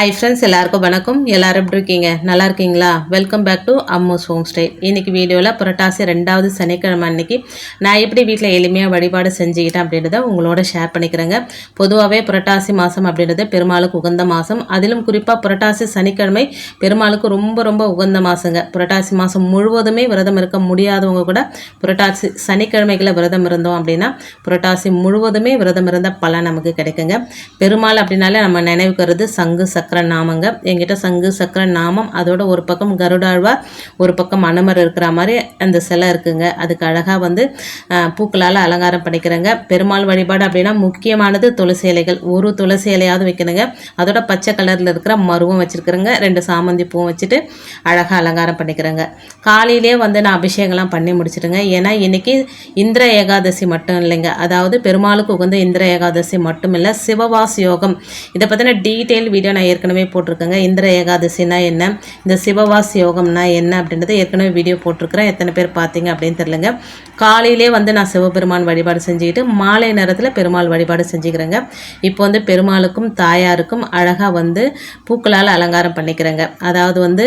Hi friends எல்லாருக்கும் வணக்கம். எல்லோரும் எப்படி இருக்கீங்க? நல்லா இருக்கீங்களா? Welcome back to Ammu's home stay இன்றைக்கி வீடியோவில் புரட்டாசி ரெண்டாவது சனிக்கிழமை அன்னைக்கு நான் எப்படி வீட்டில் எளிமையாக வழிபாடு செஞ்சுக்கிட்டேன் அப்படின்றத உங்களோட ஷேர் பண்ணிக்கிறேங்க. பொதுவாகவே புரட்டாசி மாதம் அப்படின்றது பெருமாளுக்கு உகந்த மாதம் அதிலும் குறிப்பாக புரட்டாசி சனிக்கிழமை பெருமாளுக்கு ரொம்ப ரொம்ப உகந்த மாதங்க புரட்டாசி மாதம் முழுவதுமே விரதம் இருக்க முடியாதவங்க கூட புரட்டாசி சனிக்கிழமைகளை விரதம் இருந்தோம் அப்படின்னா புரட்டாசி முழுவதுமே விரதம் இருந்த பலன் நமக்கு கிடைக்குங்க. பெருமாள் அப்படின்னாலே நம்ம நினைவுக்கிறது சங்கு சக்க சக்கர நாமங்க. என்கிட்ட சங்கு சக்கர நாமம் அதோட ஒரு பக்கம் கருடாழ்வார் ஒரு பக்கம் அனுமர் இருக்கிற மாதிரி அந்த சிலை இருக்குங்க. அதுக்கு அழகாக வந்து பூக்களால் அலங்காரம் பண்ணிக்கிறேங்க. பெருமாள் வழிபாடு அப்படின்னா முக்கியமானது துளசி இலைகள். ஒரு துளசி இலையாவது வைக்கணுங்க. அதோட பச்சை கலரில் இருக்கிற மருவம் வச்சுருக்குறேங்க. ரெண்டு சாமந்தி பூவும் வச்சுட்டு அழகாக அலங்காரம் பண்ணிக்கிறேங்க. காலையிலே வந்து நான் அபிஷேகம்லாம் பண்ணி முடிச்சிட்டுங்க ஏன்னா இன்னைக்கு இந்திர ஏகாதசி மட்டும் இல்லைங்க. அதாவது பெருமாளுக்கு உகந்த இந்திர ஏகாதசி மட்டும் இல்லை சிவவாஸ் யோகம். இதை பற்றின டீட்டெயில் வீடியோ நான் ஏற்கனவே போட்டிருக்கேங்க. இந்திர ஏகாதசினா என்ன? இந்த சிவவாஸ் யோகம்னா என்ன அப்படின்றத ஏற்கனவே வீடியோ போட்டிருக்கிறேன். எத்தனை பேர் பார்த்தீங்க அப்படின்னு தெரிலங்க காலையிலே வந்து நான் சிவபெருமான் வழிபாடு செஞ்சுக்கிட்டு மாலை நேரத்தில் பெருமாள் வழிபாடு செஞ்சுக்கிறேங்க. இப்போ வந்து பெருமாளுக்கும் தாயாருக்கும் அழகாக வந்து பூக்களால் அலங்காரம் பண்ணிக்கிறேங்க. அதாவது வந்து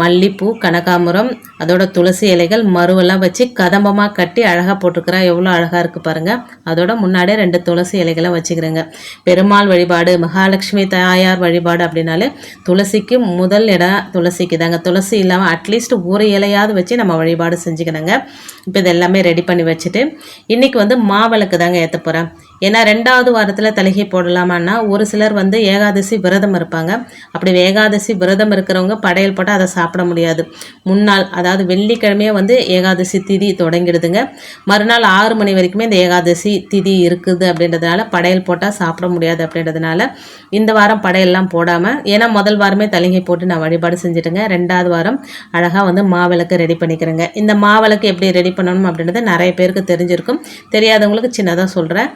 மல்லிப்பூ கனகாம்பரம் அதோட துளசி இலைகள் மருவெல்லாம் வச்சு கதம்பமாக கட்டி அழகாக போட்டிருக்கிறா. எவ்வளோ அழகாக இருக்குது பாருங்கள் அதோட முன்னாடியே ரெண்டு துளசி இலைகளை வச்சுக்கிறேங்க. பெருமாள் வழிபாடு மகாலட்சுமி தாயார் வழிபாடு அப்படின்னாலே துளசிக்கு முதல் இடம் துளசிக்கு தாங்க. துளசி இல்லாமல் அட்லீஸ்ட் ஒரு இலையாவது வச்சு நம்ம வழிபாடு செஞ்சுக்கணுங்க. இப்போ இது எல்லாமே ரெடி பண்ணி வச்சுட்டு இன்றைக்கி வந்து மாவிளக்கு தாங்க ஏற்ற போகிறேன் ஏன்னா ரெண்டாவது வாரத்தில் தலிகை போடலாமான்னா ஒரு சிலர் வந்து ஏகாதசி விரதம் இருப்பாங்க. அப்படி ஏகாதசி விரதம் இருக்கிறவங்க படையல் போட்டால் அதை சாப்பிட முடியாது. முன்னாள் அதாவது வெள்ளிக்கிழமையே வந்து ஏகாதசி திதி தொடங்கிடுதுங்க. மறுநாள் ஆறு மணி வரைக்குமே இந்த ஏகாதசி திதி இருக்குது அப்படின்றதுனால படையல் போட்டால் சாப்பிட முடியாது அப்படின்றதுனால இந்த வாரம் படையெல்லாம் போடாமல் ஏன்னா முதல் வாரமே தலிகை போட்டு நான் வழிபாடு செஞ்சுட்டுங்க. ரெண்டாவது வாரம் அழகாக வந்து மாவிளக்கு ரெடி பண்ணிக்கிறேங்க. இந்த மாவிளக்கு எப்படி ரெடி பண்ணணும் அப்படின்றது நிறைய பேருக்கு தெரிஞ்சிருக்கும். தெரியாதவங்களுக்கு சின்னதாக சொல்கிறேன்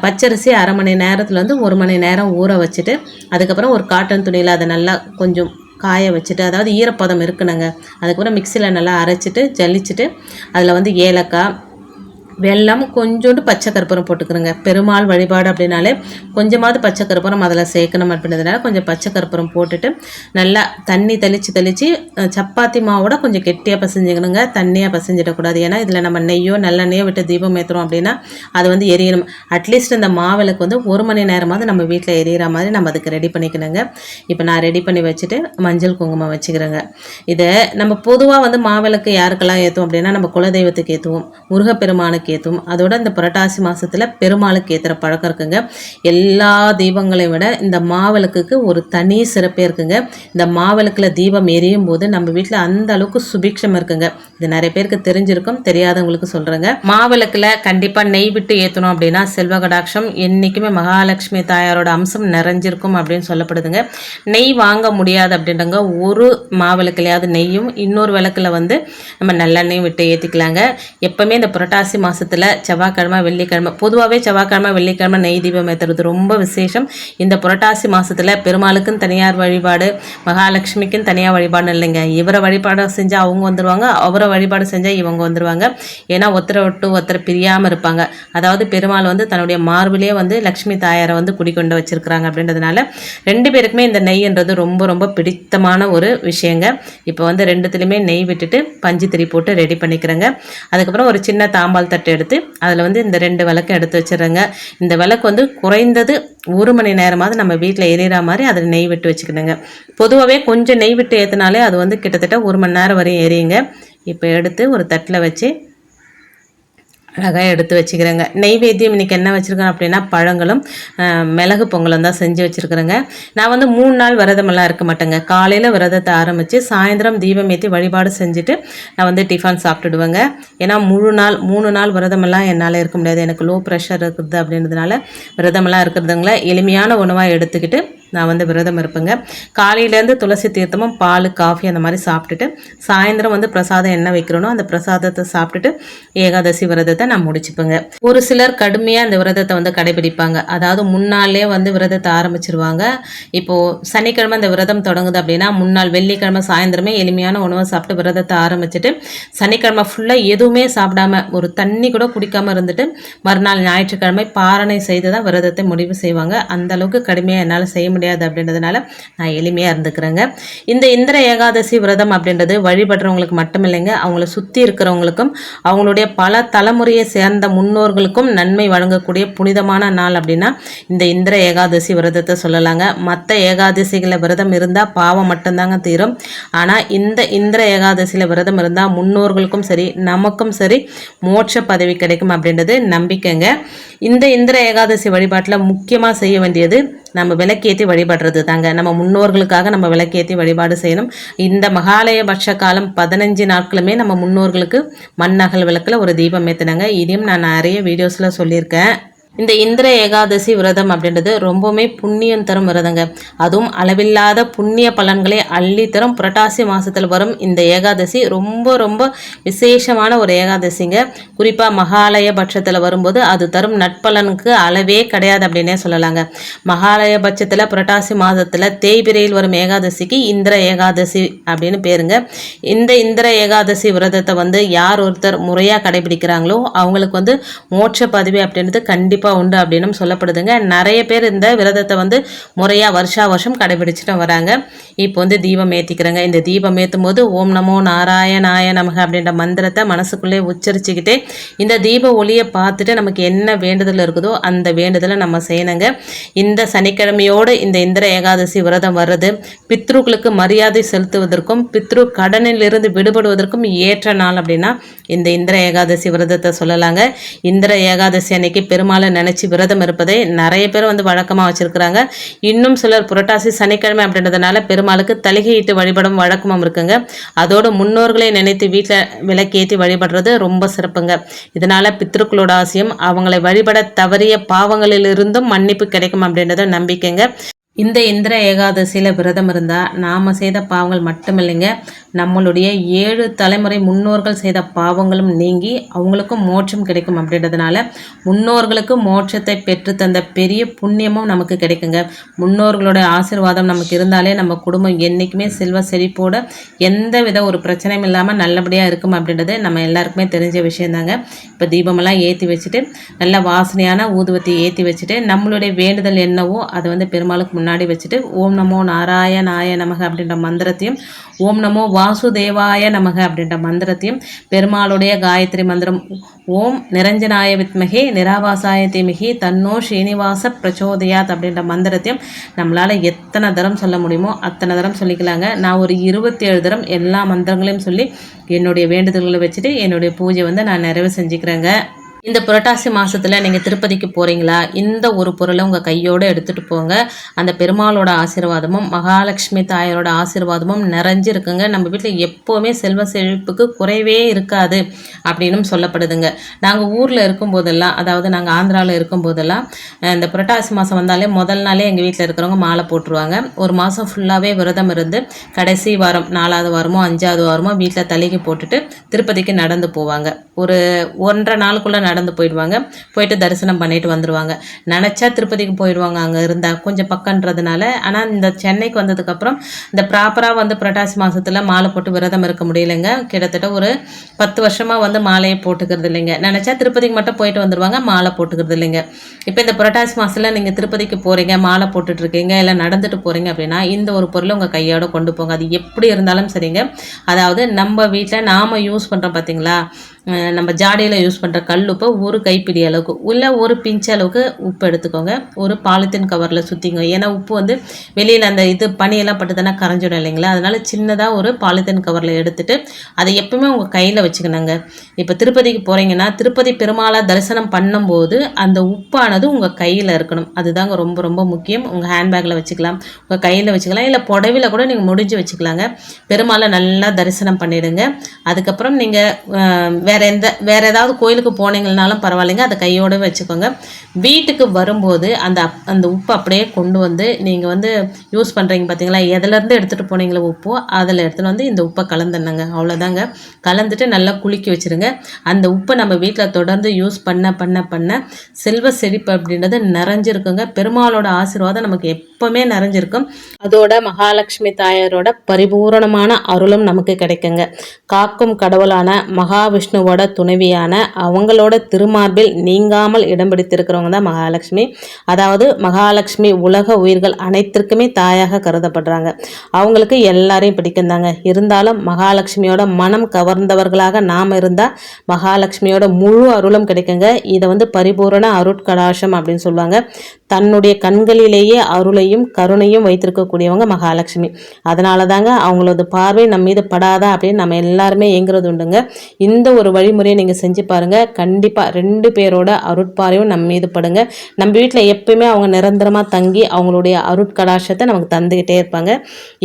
பச்சரிசி அரை மணி நேரத்தில் வந்து ஒரு மணி நேரம் ஊற வச்சுட்டு அதுக்கப்புறம் ஒரு காட்டன் துணியில் அதை நல்லா கொஞ்சம் காய வச்சுட்டு அதாவது ஈரப்பதம் இருக்கணுங்க அதுக்கப்புறம் மிக்சியில் நல்லா அரைச்சிட்டு ஜல்லிச்சுட்டு அதில் வந்து ஏலக்காய் வெள்ளம் கொஞ்சோண்டு பச்சை கற்பூரம் போட்டுக்கிறோங்க பெருமாள் வழிபாடு அப்படின்னாலே கொஞ்சமாவது பச்சை கற்பூரம் அதில் சேர்க்கணும் அப்படின்றதுனால கொஞ்சம் பச்சை கற்பூரம் போட்டுட்டு நல்லா தண்ணி தெளித்து தெளித்து சப்பாத்தி மாவோட கொஞ்சம் கெட்டியாக பசைஞ்சுக்கணுங்க. தண்ணியாக பசைஞ்சிடக்கூடாது. ஏன்னா இதில் நம்ம நெய்யோ நல்லெண்ணெயோ விட்டு தீபம் ஏற்றுறோம் அப்படின்னா அது வந்து எரியணும். அட்லீஸ்ட் இந்த மாவிளக்கு வந்து ஒரு மணி நேரமாவது நம்ம வீட்டில் எரியிற மாதிரி நம்ம அதுக்கு ரெடி பண்ணிக்கணுங்க. இப்போ நான் ரெடி பண்ணி வச்சுட்டு மஞ்சள் குங்குமம் வச்சுக்கிறேங்க. இதை நம்ம பொதுவாக வந்து மாவிளக்கு யாருக்கெல்லாம் ஏற்றுவோம் அப்படின்னா நம்ம குலதெய்வத்துக்கு ஏற்றுவோம் முருகப்பெருமானுக்கு ஏற்றும் அதோட இந்த புரட்டாசி மாதத்தில் பெருமாளுக்கு ஏற்றுற பழக்கம் இருக்குங்க. எல்லா தீபங்களையும் விட இந்த மாவிளக்குக்கு ஒரு தனி சிறப்பே இருக்குங்க. இந்த மாவிளக்கில் தீபம் எரியும் போது நம்ம வீட்டில் அந்த அளவுக்கு சுபிக்ஷம் இருக்குங்க. இது நிறைய பேருக்கு தெரிஞ்சிருக்கும் தெரியாதவங்களுக்கு சொல்கிறேங்க மாவிளக்கில் கண்டிப்பாக நெய் விட்டு ஏற்றணும் அப்படின்னா செல்வ கடாட்சம் என்றைக்குமே மகாலட்சுமி தாயாரோட அம்சம் நிறைஞ்சிருக்கும் அப்படின்னு சொல்லப்படுதுங்க. நெய் வாங்க முடியாது அப்படின்றங்க ஒரு மாவிளக்குலையாவது நெய்யும் இன்னொரு விளக்குல வந்து நம்ம நல்லெண்ணெயும் விட்டு ஏற்றிக்கலாங்க எப்பவுமே இந்த புரட்டாசி மாதத்தில் செவ்வாய்க்கிழமை வெள்ளிக்கிழமை பொதுவாகவே செவ்வாய்க்கிழமை வெள்ளிக்கிழமை நெய் தீபம் ஏற்றுறது ரொம்ப விசேஷம். இந்த புரட்டாசி மாதத்தில் பெருமாளுக்கும் தனியார் வழிபாடு மகாலட்சுமிக்கும் தனியார் வழிபாடு இல்லைங்க. இவரை வழிபாடு செஞ்சால் அவங்க வந்துடுவாங்க அவரை வழிபாடு செஞ்சால் இவங்க வந்துடுவாங்க ஏன்னா ஒருத்தரை விட்டு ஒருத்தரை பிரியாமல் இருப்பாங்க. அதாவது பெருமாள் வந்து தன்னுடைய மார்பிலே வந்து லக்ஷ்மி தாயாரை வந்து குடிக்கொண்டு வச்சுருக்கிறாங்க அப்படின்றதுனால ரெண்டு பேருக்குமே இந்த நெய்ன்றது ரொம்ப ரொம்ப பிடித்தமான ஒரு விஷயங்க. இப்போ வந்து ரெண்டுத்துலையுமே நெய் விட்டுட்டு பஞ்சு திரி போட்டு ரெடி பண்ணிக்கிறேங்க. அதுக்கப்புறம் ஒரு சின்ன தாம்பால் தட்டு எடுத்து அதில் வந்து இந்த ரெண்டு விளக்கு எடுத்து வச்சிடுறேங்க. இந்த விளக்கு வந்து குறைந்தது ஒரு மணி நேரமாவது நம்ம வீட்டில் எரியற மாதிரி அதில் நெய் விட்டு வச்சுக்கணுங்க. பொதுவாகவே கொஞ்சம் நெய் விட்டு ஏற்றினாலே அது வந்து கிட்டத்தட்ட ஒரு மணி நேரம் வரையும் எரியுங்க. இப்போ எடுத்து ஒரு தட்டில் வச்சு அழகாக எடுத்து வச்சுக்கிறேங்க. நெய்வேத்தியம் இன்றைக்கி என்ன வச்சுருக்கேன் அப்படின்னா பழங்களும் மிளகு பொங்கலும் தான் செஞ்சு வச்சுருக்குறேங்க. நான் வந்து மூணு நாள் விரதமெல்லாம் இருக்க மாட்டேங்க. காலையில் விரதத்தை ஆரம்பித்து சாயந்தரம் தீபம் ஏற்றி வழிபாடு செஞ்சுட்டு நான் வந்து டிஃபன் சாப்பிட்டுடுவேங்க. ஏன்னா முழு நாள் மூணு நாள் விரதமெல்லாம் என்னால் இருக்க முடியாது. எனக்கு லோ ப்ரெஷர் இருக்குது அப்படின்றதுனால விரதமெல்லாம் இருக்கிறதுங்கள எளிமையான உணவாக எடுத்துக்கிட்டு நான் வந்து விரதம் இருப்பேங்க. காலையிலேருந்து துளசி தீர்த்தமும் பால் காஃபி அந்த மாதிரி சாப்பிட்டுட்டு சாயந்தரம் வந்து பிரசாதம் என்ன வைக்கிறோனோ அந்த பிரசாதத்தை சாப்பிட்டுட்டு ஏகாதசி விரதத்தை நான் முடிச்சுப்பேங்க. ஒரு சிலர் கடுமையாக இந்த விரதத்தை வந்து கடைபிடிப்பாங்க. அதாவது முன்னாலே வந்து விரதத்தை ஆரம்பிச்சிருவாங்க. இப்போது சனிக்கிழமை இந்த விரதம் தொடங்குது அப்படின்னா முன்னாள் வெள்ளிக்கிழமை சாயந்தரமே எளிமையான உணவை சாப்பிட்டு விரதத்தை ஆரம்பிச்சுட்டு சனிக்கிழமை ஃபுல்லாக எதுவுமே சாப்பிடாம ஒரு தண்ணி கூட குடிக்காமல் இருந்துட்டு மறுநாள் ஞாயிற்றுக்கிழமை பாரணை செய்து தான் விரதத்தை முடிவு செய்வாங்க. அந்த அளவுக்கு கடுமையாக என்னால் செய்ய முடியாது அப்படின்றதுனால நான் எளிமையாக இருந்துக்கிறேங்க. இந்த இந்திர ஏகாதசி விரதம் அப்படின்றது வழிபடுறவங்களுக்கு மட்டும் இல்லைங்க அவங்கள சுற்றி இருக்கிறவங்களுக்கும் அவங்களுடைய பல தலைமுறை தலைமுறையை சேர்ந்த முன்னோர்களுக்கும் நன்மை வழங்கக்கூடிய புனிதமான நாள் அப்படின்னா இந்த இந்திர ஏகாதசி விரதத்தை சொல்லலாங்க. மற்ற ஏகாதசிகளில் விரதம் இருந்தால் பாவம் மட்டும்தாங்க தீரும். ஆனால் இந்த இந்திர ஏகாதசியில் விரதம் இருந்தால் முன்னோர்களுக்கும் சரி நமக்கும் சரி மோட்ச பதவி கிடைக்கும் அப்படின்றது நம்பிக்கைங்க. இந்த இந்திர ஏகாதசி வழிபாட்டில் முக்கியமாக செய்ய வேண்டியது நம்ம விளக்கேற்றி வழிபடுறது தாங்க. நம்ம முன்னோர்களுக்காக நம்ம விளக்கேற்றி வழிபாடு செய்யணும். இந்த மகாலய பட்ச காலம் பதினஞ்சு நாட்களுமே நம்ம முன்னோர்களுக்கு மண்ணகல் விளக்கில் ஒரு தீபம் ஏற்றினாங்க இதையும் நான் நிறைய வீடியோஸில் சொல்லியிருக்கேன். இந்த இந்திர ஏகாதசி விரதம் அப்படின்றது ரொம்பவுமே புண்ணியம் தரும் விரதங்க. அதுவும் அளவில்லாத புண்ணிய பலன்களை அள்ளி தரும் புரட்டாசி மாதத்தில் வரும் இந்த ஏகாதசி ரொம்ப ரொம்ப விசேஷமான ஒரு ஏகாதசிங்க. குறிப்பாக மகாலய பட்சத்தில் வரும்போது அது தரும் நட்பலனுக்கு அளவே கிடையாது அப்படின்னே சொல்லலாங்க. மகாலய பட்சத்தில் புரட்டாசி மாதத்தில் தேய்பிரையில் வரும் ஏகாதசிக்கு இந்திர ஏகாதசி அப்படின்னு பேருங்க. இந்த இந்திர ஏகாதசி விரதத்தை வந்து யார் ஒருத்தர் முறையாக கடைபிடிக்கிறாங்களோ அவங்களுக்கு வந்து மோட்ச பதவி அப்படின்றது கண்டிப்பாக கண்டிப்பாக உண்டு அப்படின்னு சொல்லப்படுதுங்க. நிறைய பேர் இந்த விரதத்தை வந்து முறையாக வருஷா வருஷம் கடைபிடிச்சிட்டு வராங்க. இப்போ வந்து தீபம் ஏற்றிக்கிறேங்க இந்த தீபம் ஏற்றும் போது ஓம் நமோ நாராயணாய நமக அப்படின்ற மந்திரத்தை மனசுக்குள்ளே உச்சரிச்சுக்கிட்டே இந்த தீப ஒளியை பார்த்துட்டு நமக்கு என்ன வேண்டுதல் இருக்குதோ அந்த வேண்டுதலை நம்ம செய்யணுங்க. இந்த சனிக்கிழமையோடு இந்த இந்திர ஏகாதசி விரதம் வர்றது பித்ருக்களுக்கு மரியாதை செலுத்துவதற்கும் பித்ரு கடனிலிருந்து விடுபடுவதற்கும் ஏற்ற நாள் அப்படின்னா இந்த இந்திர ஏகாதசி விரதத்தை சொல்லலாங்க. இந்திர ஏகாதசி அன்னைக்கு பெருமாளை நினச்சி விரதம் இருப்பதை நிறைய பேர் வந்து வழக்கமாக வச்சுருக்கிறாங்க. இன்னும் சிலர் புரட்டாசி சனிக்கிழமை அப்படின்றதுனால பெருமாளுக்கு தலிகையிட்டு வழிபடும் வழக்கமும் இருக்குங்க. அதோடு முன்னோர்களை நினைத்து வீட்டில் விளக்கேற்றி வழிபடுறது ரொம்ப சிறப்புங்க. இதனால் பித்ருக்களோட ஆசையும் அவங்களை வழிபட தவறிய பாவங்களிலிருந்தும் மன்னிப்பு கிடைக்கும் அப்படின்றத நம்பிக்கைங்க. இந்த இந்திர ஏகாதசியில் விரதம் இருந்தால் நாம் செய்த பாவங்கள் மட்டுமில்லைங்க. நம்மளுடைய ஏழு தலைமுறை முன்னோர்கள் செய்த பாவங்களும் நீங்கி அவங்களுக்கும் மோட்சம் கிடைக்கும் அப்படின்றதுனால முன்னோர்களுக்கு மோட்சத்தை பெற்று தந்த பெரிய புண்ணியமும் நமக்கு கிடைக்குங்க. முன்னோர்களோட ஆசிர்வாதம் நமக்கு இருந்தாலே நம்ம குடும்பம் என்றைக்குமே செல்வ செழிப்போடு எந்த வித ஒரு பிரச்சனையும் இல்லாமல் நல்லபடியாக இருக்கும் அப்படின்றது நம்ம எல்லாருக்குமே தெரிஞ்ச விஷயந்தாங்க. இப்போ தீபமெல்லாம் ஏற்றி வச்சுட்டு நல்ல வாசனையான ஊதுவத்தி ஏற்றி வச்சுட்டு நம்மளுடைய வேண்டுதல் என்னவோ அதை வந்து பெருமாளுக்கு முன்னாடி வச்சுட்டு ஓம் நமோ நாராயணாய நமக அப்படின்ற மந்திரத்தையும் ஓம் நமோ வாசுதேவாய நமக அப்படின்ற மந்திரத்தையும் பெருமாளுடைய காயத்ரி மந்திரம் ஓம் நிரஞ்சனாய வித்மகே நிராவாசாய தீமிகி தன்னோ ஸ்ரீனிவாச பிரச்சோதயாத் அப்படின்ற மந்திரத்தையும் நம்மளால் எத்தனை தரம் சொல்ல முடியுமோ அத்தனை தரம் சொல்லிக்கலாங்க. நான் ஒரு இருபத்தி ஏழு தரம் எல்லா மந்திரங்களையும் சொல்லி என்னுடைய வேண்டுதல்களை வச்சுட்டு என்னுடைய பூஜை வந்து நான் நிறைவு செஞ்சுக்கிறேங்க. இந்த புரட்டாசி மாதத்தில் நீங்கள் திருப்பதிக்கு போகிறீங்களா இந்த ஒரு பொருளை உங்கள் கையோடு எடுத்துகிட்டு போங்க. அந்த பெருமாளோட ஆசீர்வாதமும் மகாலட்சுமி தாயரோட ஆசீர்வாதமும் நிறைஞ்சு இருக்குங்க நம்ம வீட்டில் எப்போவுமே செல்வ செழிப்புக்கு குறைவே இருக்காது அப்படின்னு சொல்லப்படுதுங்க. நாங்கள் ஊரில் இருக்கும்போதெல்லாம் அதாவது நாங்கள் ஆந்திராவில் இருக்கும்போதெல்லாம் இந்த புரட்டாசி மாதம் வந்தாலே முதல் நாளே எங்கள் வீட்டில் இருக்கிறவங்க மாலை போட்டுருவாங்க. ஒரு மாதம் ஃபுல்லாகவே விரதம் இருந்து கடைசி வாரம் நாலாவது வாரமோ அஞ்சாவது வாரமோ வீட்டில் தலைக்கு போட்டுட்டு திருப்பதிக்கு நடந்து போவாங்க. ஒரு ஒன்றரை நாளுக்குள்ளே நடந்து போயிடுவாங்க. போயிட்டு தரிசனம் பண்ணிட்டு வந்துடுவாங்க நினச்சா திருப்பதிக்கு போயிடுவாங்க அங்கே இருந்தால் கொஞ்சம் பக்கன்றதுனால ஆனால் இந்த சென்னைக்கு வந்ததுக்கப்புறம் இந்த ப்ராப்பராக வந்து புரட்டாசி மாதத்தில் மாலை போட்டு விரதம் இருக்க முடியலைங்க. கிட்டத்தட்ட ஒரு பத்து வருஷமாக வந்து மாலையை போட்டுக்கிறது இல்லைங்க. நினச்சா திருப்பதிக்கு மட்டும் போயிட்டு வந்துடுவாங்க மாலை போட்டுக்கிறது இல்லைங்க. இப்போ இந்த புரட்டாசி மாதத்தில் நீங்கள் திருப்பதிக்கு போகிறீங்க மாலை போட்டுட்ருக்கீங்க இல்லை நடந்துட்டு போகிறீங்க அப்படின்னா இந்த ஒரு பொருளை உங்கள் கையோட கொண்டு போங்க. அது எப்படி இருந்தாலும் சரிங்க. அதாவது நம்ம வீட்டில் நாம் யூஸ் பண்ணுறோம் பார்த்தீங்களா நம்ம ஜாடியில் யூஸ் பண்ணுற கல் உப்பை ஒரு கைப்பிடி அளவுக்கு இல்லை ஒரு பிஞ்ச் அளவுக்கு உப்பு எடுத்துக்கோங்க. ஒரு பாலித்தீன் கவரில் சுற்றிங்க ஏன்னா உப்பு வந்து வெளியில் அந்த இது பனியெல்லாம் பட்டுதானே கரைஞ்சிடும் இல்லைங்களா? அதனால் சின்னதாக ஒரு பாலித்தீன் கவரில் எடுத்துகிட்டு அதை எப்பவுமே உங்கள் கையில் வச்சுக்கணுங்க. இப்போ திருப்பதிக்கு போகிறீங்கன்னா திருப்பதி பெருமாளை தரிசனம் பண்ணும்போது அந்த உப்பானது உங்கள் கையில் இருக்கணும். அதுதாங்க ரொம்ப ரொம்ப முக்கியம். உங்கள் ஹேண்ட்பேக்கில் வச்சுக்கலாம். உங்கள் கையில் வச்சுக்கலாம். இல்லை புடவையில் கூட நீங்கள் முடிஞ்சு வச்சுக்கலாங்க. பெருமாளை நல்லா தரிசனம் பண்ணிவிடுங்க அதுக்கப்புறம் நீங்கள் வேறு வேறு எந்த வேறு ஏதாவது கோயிலுக்கு போனீங்கனாலும் பரவாயில்லைங்க. அதை கையோட வச்சுக்கோங்க. வீட்டுக்கு வரும்போது அந்த அந்த உப்பு அப்படியே கொண்டு வந்து நீங்கள் வந்து யூஸ் பண்ணுறீங்க பார்த்தீங்களா எதுலேருந்து எடுத்துகிட்டு போனீங்களோ உப்போ அதில் எடுத்துகிட்டு வந்து இந்த உப்பை கலந்துடணுங்க. அவ்வளோதாங்க கலந்துட்டு நல்லா குளிக்க வச்சிருங்க. அந்த உப்பை நம்ம வீட்டில் தொடர்ந்து யூஸ் பண்ண பண்ண பண்ண செல்வ செழிப்பு அப்படின்றது நிறைஞ்சிருக்குங்க. பெருமாளோட ஆசீர்வாதம் நமக்கு எப்போவுமே நிறைஞ்சிருக்கும். அதோட மகாலட்சுமி தாயாரோட பரிபூரணமான அருளும் நமக்கு கிடைக்குங்க. காக்கும் கடவுளான மகாவிஷ்ணு விஷ்ணுவோட துணைவியான அவங்களோட திருமார்பில் நீங்காமல் இடம் பிடித்திருக்கிறவங்க தான் மகாலட்சுமி. அதாவது மகாலட்சுமி உலக உயிர்கள் அனைத்திற்குமே தாயாக கருதப்படுறாங்க. அவங்களுக்கு எல்லாரையும் பிடிக்கும் தாங்க இருந்தாலும் மகாலட்சுமியோட மனம் கவர்ந்தவர்களாக நாம் இருந்தால் மகாலட்சுமியோட முழு அருளும் கிடைக்குங்க. இதை வந்து பரிபூரண அருட்கடாசம் அப்படின்னு சொல்லுவாங்க. தன்னுடைய கண்களிலேயே அருளையும் கருணையும் வைத்திருக்கக்கூடியவங்க மகாலட்சுமி. அதனால தாங்க அவங்களோட பார்வை நம்ம மீது படாதா அப்படின்னு நம்ம எல்லாருமே ஏங்குறது உண்டுங்க. இந்த ஒரு வழிமுறையை நீங்கள் செஞ்சு பாருங்கள் கண்டிப்பாக ரெண்டு பேரோட அருட்பார்வையும் நம்ம மீது படுங்க. நம்ம வீட்டில் எப்பயுமே அவங்க நிரந்தரமாக தங்கி அவங்களுடைய அருட்கடாசத்தை நமக்கு தந்துக்கிட்டே இருப்பாங்க.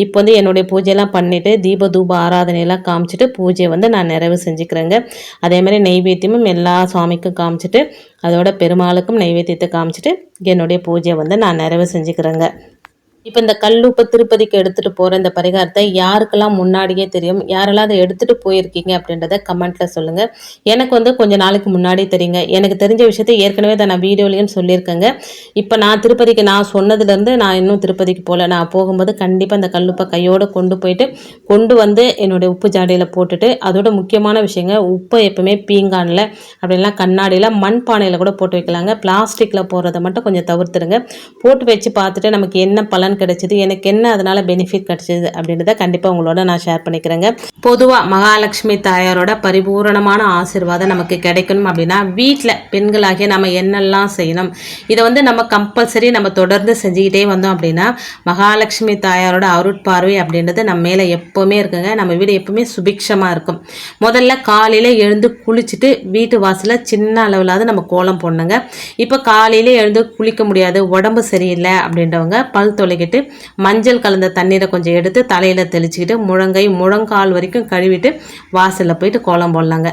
இப்போ வந்து என்னுடைய பூஜையெல்லாம் பண்ணிவிட்டு தீப தூப ஆராதனையெல்லாம் காமிச்சிட்டு பூஜையை வந்து நான் நிறைவு செஞ்சுக்கிறேங்க. அதே மாதிரி நெய்வேத்தியமும் எல்லா சுவாமிக்கும் காமிச்சிட்டு அதோட பெருமாளுக்கும் நைவேத்தியத்தை காமிச்சிட்டு என்னுடைய பூஜையை வந்து நான் நிறைவு செஞ்சுக்கிறேங்க. இப்போ இந்த கல்லுப்பை திருப்பதிக்கு எடுத்துகிட்டு போகிற இந்த பரிகாரத்தை யாருக்கெல்லாம் முன்னாடியே தெரியும்? யாரெல்லாம் அதை எடுத்துகிட்டு போயிருக்கீங்க அப்படின்றத கமெண்ட்டில் சொல்லுங்கள் எனக்கு வந்து கொஞ்ச நாளைக்கு முன்னாடியே தெரியுங்க. எனக்கு தெரிஞ்ச விஷயத்தை ஏற்கனவே அதை நான் வீடியோலையும் சொல்லியிருக்கேங்க. இப்போ நான் திருப்பதிக்கு நான் சொன்னதுலேருந்து நான் இன்னும் திருப்பதிக்கு போகல நான் போகும்போது கண்டிப்பாக அந்த கல்லுப்பை கையோடு கொண்டு போயிட்டு கொண்டு வந்து என்னுடைய உப்பு ஜாடியில் போட்டுட்டு அதோட முக்கியமான விஷயங்க உப்பை எப்பவுமே பீங்கானில் அப்படிலாம் கண்ணாடியில் மண் பானையில் கூட போட்டு வைக்கலாங்க. பிளாஸ்டிக்கில் போடுறத மட்டும் கொஞ்சம் தவிர்த்துருங்க போட்டு வச்சு பார்த்துட்டு நமக்கு என்ன பலன் கிடைச்சிது. எனக்கு என்ன அதனால் பெனிஃபிட் கிடைச்சிது அப்படின்றத கண்டிப்பாக உங்களோட நான் ஷேர் பண்ணிக்கிறேங்க. பொதுவாக மகாலட்சுமி தாயாரோட பரிபூரணமான ஆசீர்வாதம் நமக்கு கிடைக்கணும் அப்படின்னா வீட்டில் பெண்களாகிய நம்ம என்னெல்லாம் செய்யணும். இதை வந்து நம்ம கம்பல்சரி நம்ம தொடர்ந்து செஞ்சுக்கிட்டே வந்தோம் அப்படின்னா மகாலட்சுமி தாயாரோட அருட்பார்வை அப்படின்றது நம்ம மேலே எப்போவுமே இருக்குங்க. நம்ம வீடு எப்போவுமே சுபிக்ஷமாக இருக்கும். முதல்ல காலையில் எழுந்து குளிச்சுட்டு வீட்டு வாசலில் சின்ன அளவிலாவது நம்ம கோலம் போடணுங்க. இப்போ காலையில் எழுந்து குளிக்க முடியாது உடம்பு சரியில்லை அப்படின்றவங்க பல் தொலைக்கிட்டு மஞ்சள் கலந்த தண்ணீரை கொஞ்சம் எடுத்து தலையில் தெளிச்சுக்கிட்டு முழங்கை முழங்கால் வரைக்கும் கழுவிட்டு வாசலில் போயிட்டு கோலம் போடலாங்க.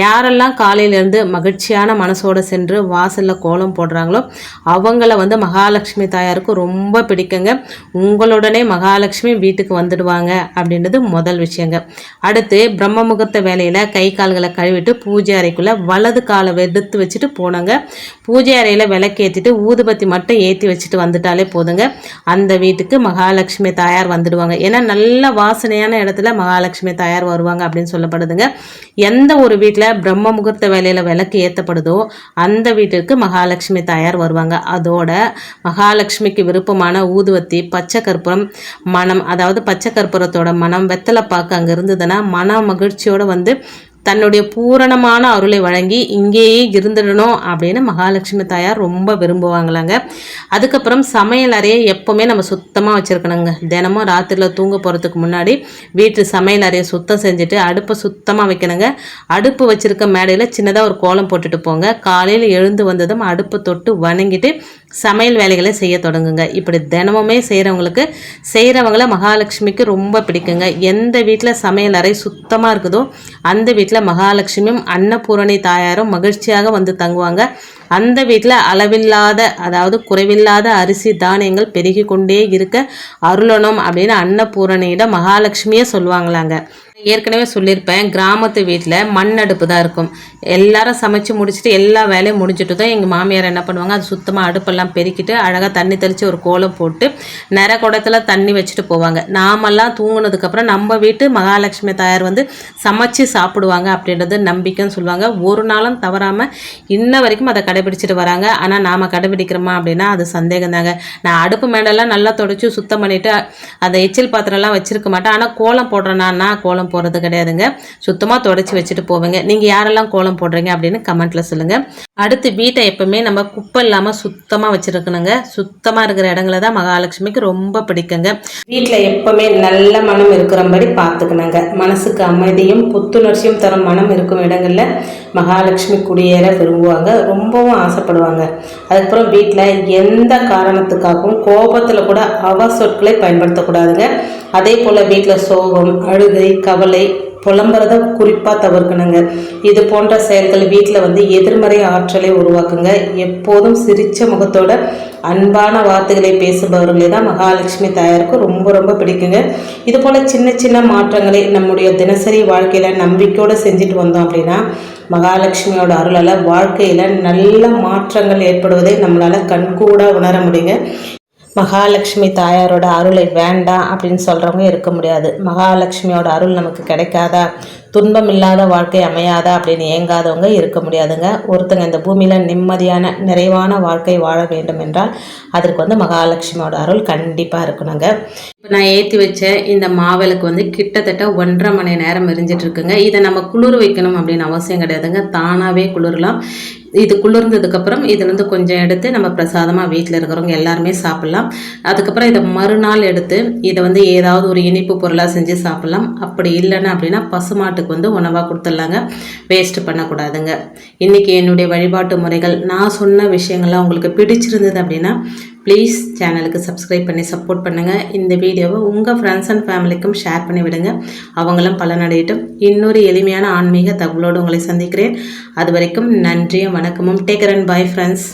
யாரெல்லாம் காலையிலேருந்து மகிழ்ச்சியான மனசோடு சென்று வாசலில் கோலம் போடுறாங்களோ அவங்கள வந்து மகாலட்சுமி தாயாருக்கு ரொம்ப பிடிக்குங்க. உங்களுடனே மகாலட்சுமி வீட்டுக்கு வந்துடுவாங்க அப்படின்றது முதல் விஷயங்க. அடுத்து பிரம்ம முகூர்த்த வேலையில் கை கால்களை கழுவிட்டு பூஜை அறைக்குள்ளே வலது காலை எடுத்து வச்சுட்டு போனாங்க. பூஜை அறையில் விளக்கேற்றிட்டு ஊதுபத்தி மட்டும் ஏற்றி வச்சுட்டு வந்துட்டாலே போதுங்க. அந்த வீட்டுக்கு மகாலட்சுமி தாயார் வந்துடுவாங்க. ஏன்னா நல்ல வாசனையான இடத்துல மகாலட்சுமி தாயார் வருவாங்க அப்படின்னு சொல்லப்படுதுங்க. எந்த ஒரு வீட்டில் பிரம்ம முகூர்த்த வேலையில் விளக்கு ஏற்றப்படுதோ அந்த வீட்டிற்கு மகாலட்சுமி தாயார் வருவாங்க. அதோட மகாலட்சுமிக்கு விருப்பமான ஊதுவத்தி பச்சை கற்பூரம் மனம் அதாவது பச்சை கற்பூரத்தோட மனம் வெத்தலை பாக்கு அங்கே இருந்ததுன்னா மன மகிழ்ச்சியோடு வந்து தன்னுடைய பூரணமான அருளை வழங்கி இங்கேயே இருந்துடணும் அப்படின்னு மகாலட்சுமி தாயார் ரொம்ப விரும்புவாங்களாங்க. அதுக்கப்புறம் சமையல் அறையை எப்போவுமே நம்ம சுத்தமாக வச்சுருக்கணுங்க. தினமும் ராத்திரியில் தூங்க போகிறதுக்கு முன்னாடி வீட்டு சமையல் அறையை சுத்தம் செஞ்சுட்டு அடுப்பை சுத்தமாக வைக்கணுங்க. அடுப்பு வச்சுருக்க மேடையில் சின்னதாக ஒரு கோலம் போட்டுட்டு போங்க. காலையில் எழுந்து வந்ததும் அடுப்பை தொட்டு வணங்கிட்டு சமையல் வேலைகளை செய்ய தொடங்குங்க. இப்படி தினமுமே செய்கிறவங்களுக்கு செய்கிறவங்கள மகாலட்சுமிக்கு ரொம்ப பிடிக்குங்க. எந்த வீட்டில் சமையல் அறை சுத்தமாக இருக்குதோ அந்த வீட்டில் மகாலட்சுமியும் அன்னபூரணி தாயாரும் மகிழ்ச்சியாக வந்து தங்குவாங்க. அந்த வீட்டில் அளவில்லாத அதாவது குறைவில்லாத அரிசி தானியங்கள் பெருகி கொண்டே இருக்க அருளணும் அப்படின்னு அன்னபூரணியிடம் மகாலட்சுமியே சொல்லுவாங்களாங்க. ஏற்கனவே சொல்லியிருப்பேன் கிராமத்து வீட்டில் மண் அடுப்பு தான் இருக்கும். எல்லாரும் சமைச்சு முடிச்சுட்டு எல்லா வேலையும் முடிஞ்சிட்டு தான் எங்கள் மாமியார் என்ன பண்ணுவாங்க அது சுத்தமாக அடுப்பெல்லாம் பெருக்கிட்டு அழகாக தண்ணி தெளித்து ஒரு கோலம் போட்டு நிற குடத்துல தண்ணி வச்சுட்டு போவாங்க. நாமெல்லாம் தூங்கினதுக்கப்புறம் நம்ம வீட்டு மகாலட்சுமி தாயார் வந்து சமைச்சு சாப்பிடுவாங்க அப்படின்றது நம்பிக்கைன்னு சொல்லுவாங்க. ஒரு நாளும் தவறாமல் இன்ன வரைக்கும் அதை கடைபிடிச்சிட்டு வராங்க. ஆனால் நாம் கடைபிடிக்கிறோமா அப்படின்னா அது சந்தேகம் தாங்க நான் அடுப்பு மேடெல்லாம் நல்லா தொடச்சி சுத்தம் பண்ணிவிட்டு அந்த எச்சில் பாத்திரம்லாம் வச்சிருக்க மாட்டேன். ஆனால் கோலம் போடுறேன்னா கோலம் போகிறது கிடையாதுங்க. சுத்தமாக தொடச்சி வச்சுட்டு போவேங்க. நீங்கள் யாரெல்லாம் கோலம் போடுறீங்க அப்படின்னு கமெண்ட்டில் சொல்லுங்கள் அடுத்து வீட்டை எப்பவுமே நம்ம குப்பை இல்லாமல் சுத்தமாக வச்சுருக்கணுங்க. சுத்தமாக இருக்கிற இடங்கள தான் மகாலட்சுமிக்கு ரொம்ப பிடிக்குங்க. வீட்டில் எப்பவுமே நல்ல மனம் இருக்கிறபடி பார்த்துக்கணுங்க. மனசுக்கு அமைதியும் புத்துணர்ச்சியும் தரும் மனம் இருக்கும் இடங்களில் மகாலட்சுமி குடியேற விரும்புவாங்க. ரொம்பவும் ஆசைப்படுவாங்க. அதுக்கப்புறம் வீட்டில் எந்த காரணத்துக்காகவும் கோபத்தில் கூட அவ சொற்களை பயன்படுத்தக்கூடாதுங்க. அதே போல் வீட்டில் சோகம் அழுகை கவலை புலம்புறத குறிப்பாக தவிர்க்கணுங்க. இது போன்ற செயல்கள் வீட்டில் வந்து எதிர்மறை ஆற்றலை உருவாக்குங்க. எப்போதும் சிரித்த முகத்தோட அன்பான வார்த்தைகளை பேசுபவர்களே தான் மகாலட்சுமி தாயாருக்கு ரொம்ப ரொம்ப பிடிக்குங்க. இது போல் சின்ன சின்ன மாற்றங்களை நம்முடைய தினசரி வாழ்க்கையில் நம்பிக்கையோடு செஞ்சுட்டு வந்தோம் அப்படின்னா மகாலட்சுமியோட அருளால் வாழ்க்கையில் நல்ல மாற்றங்கள் ஏற்படுவதை நம்மளால் கண்கூட உணர முடியுங்க. மகாலட்சுமி தாயாரோட அருளை வேண்டாம் அப்படின்னு சொல்கிறவங்க இருக்க முடியாது. மகாலட்சுமியோட அருள் நமக்கு கிடைக்காதா? துன்பம் இல்லாத வாழ்க்கை அமையாதா அப்படின்னு ஏங்காதவங்க இருக்க முடியாதுங்க. ஒருத்தங்க இந்த பூமியில் நிம்மதியான நிறைவான வாழ்க்கை வாழ வேண்டும் என்றால் அதற்கு வந்து மகாலட்சுமியோட அருள் கண்டிப்பாக இருக்கணுங்க. இப்போ நான் ஏற்றி வச்ச இந்த மாவிளக்கு வந்து கிட்டத்தட்ட ஒன்றரை மணி நேரம் எரிஞ்சிட்டு இருக்குங்க. இதை நம்ம குளிர் வைக்கணும் அப்படின்னு அவசியம் கிடையாதுங்க. தானாகவே குளிரலாம். இது குளிர்ந்ததுக்கப்புறம் இதுலேருந்து கொஞ்சம் எடுத்து நம்ம பிரசாதமாக வீட்டில் இருக்கிறவங்க எல்லாருமே சாப்பிட்லாம். அதுக்கப்புறம் இதை மறுநாள் எடுத்து இதை வந்து ஏதாவது ஒரு இனிப்பு பொருளாக செஞ்சு சாப்பிட்லாம். அப்படி இல்லைன்னா அப்படின்னா பசுமாட்டுக்கு வந்து உணவாக கொடுத்துடலாங்க. வேஸ்ட் பண்ணக்கூடாதுங்க. இன்றைக்கி என்னுடைய வழிபாட்டு முறைகள் நான் சொன்ன விஷயங்கள்லாம் உங்களுக்கு பிடிச்சிருந்தது அப்படின்னா ப்ளீஸ் சேனலுக்கு சப்ஸ்கிரைப் பண்ணி சப்போர்ட் பண்ணுங்கள் இந்த வீடியோவை உங்கள் ஃப்ரெண்ட்ஸ் அண்ட் ஃபேமிலிக்கும் ஷேர் பண்ணி விடுங்க. அவங்களும் பலனடையட்டும். இன்னொரு எளிமையான ஆன்மீக தகவலோடு உங்களை சந்திக்கிறேன். அது வரைக்கும் நன்றியும் வணக்கமும். Taker and bye friends